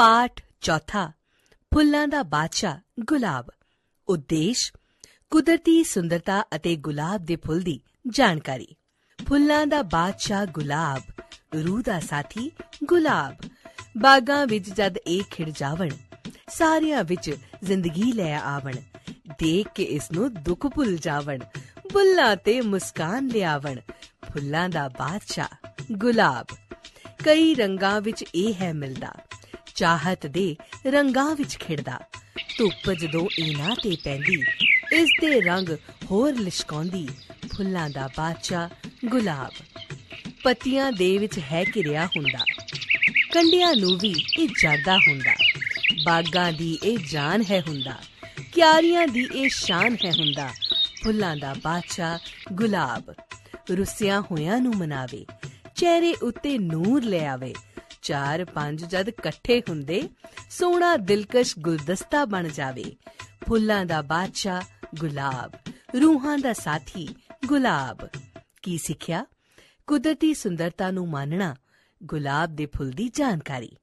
ਪਾਠ ਚੌਥਾ, ਫੁੱਲਾਂ ਦਾ ਬਾਦਸ਼ਾਹ ਗੁਲਾਬ। ਉਦੇਸ਼, ਕੁਦਰਤੀ ਸੁੰਦਰਤਾ ਅਤੇ ਗੁਲਾਬ ਦੇ ਫੁੱਲ ਦੀ ਜਾਣਕਾਰੀ। ਫੁੱਲਾਂ ਦਾ ਬਾਦਸ਼ਾਹ ਗੁਲਾਬ, ਰੂਹ ਦਾ ਸਾਥੀ ਗੁਲਾਬ। ਬਾਗਾਂ ਵਿੱਚ ਜਦ ਇਹ ਖਿੜ ਜਾਵਣ, ਸਾਰਿਆਂ ਵਿੱਚ ਜ਼ਿੰਦਗੀ ਲੈ ਆਵਣ। ਦੇਖ ਕੇ ਇਸ ਨੂੰ ਦੁੱਖ ਭੁੱਲ ਜਾਵਣ, ਬੁੱਲਾਂ ਤੇ ਮੁਸਕਾਨ ਲਿਆਵਣ। ਫੁੱਲਾਂ ਦਾ ਬਾਦਸ਼ਾਹ ਗੁਲਾਬ। ਕਈ ਰੰਗਾਂ ਵਿੱਚ ਇਹ ਹੈ ਮਿਲਦਾ। ਚਾਹਤ ਦੇ ਰੰਗਾਂ ਵਿੱਚ ਖਿੜਦਾ। ਧੁੱਪ ਜਦੋਂ ਇਹਨਾਂ ਤੇ ਪੈਂਦੀ, ਇਸ ਦੇ ਰੰਗ ਹੋਰ ਲਿਸ਼ਕਾਉਂਦੀ ਫੁੱਲਾਂ ਦਾ ਬਾਦਸ਼ਾਹ ਗੁਲਾਬ। ਪੱਤੀਆਂ ਦੇ ਵਿੱਚ ਹੈ ਘਿਰਿਆ ਹੁੰਦਾ, ਕੰਡਿਆਂ ਨੂੰ ਵੀ ਇਹ ਜਰਦਾ ਹੁੰਦਾ। ਬਾਗਾਂ ਦੀ ਇਹ ਜਾਨ ਹੈ ਹੁੰਦਾ, ਕਿਆਰੀਆਂ ਦੀ ਇਹ ਸ਼ਾਨ ਹੈ ਹੁੰਦਾ, ਫੁੱਲਾਂ ਦਾ ਬਾਦਸ਼ਾਹ ਗੁਲਾਬ। ਰੁੱਸਿਆਂ ਹੋਇਆਂ ਨੂੰ ਮਨਾਵੇ, ਚਿਹਰੇ ਉੱਤੇ ਨੂਰ ਲੈ ਆਵੇ ਚਾਰ ਪੰਜ ਜਦ ਇਕੱਠੇ ਹੁੰਦੇ, ਸੋਹਣਾ ਦਿਲਕਸ਼ ਗੁਲਦਸਤਾ ਬਣ ਜਾਵੇ। ਫੁੱਲਾਂ ਦਾ ਬਾਦਸ਼ਾਹ ਗੁਲਾਬ, ਰੂਹਾਂ ਦਾ ਸਾਥੀ ਗੁਲਾਬ। ਕੀ ਸਿੱਖਿਆ? ਕੁਦਰਤੀ ਸੁੰਦਰਤਾ ਨੂੰ ਮਾਨਣਾ, ਗੁਲਾਬ ਦੇ ਫੁੱਲ ਦੀ ਜਾਣਕਾਰੀ।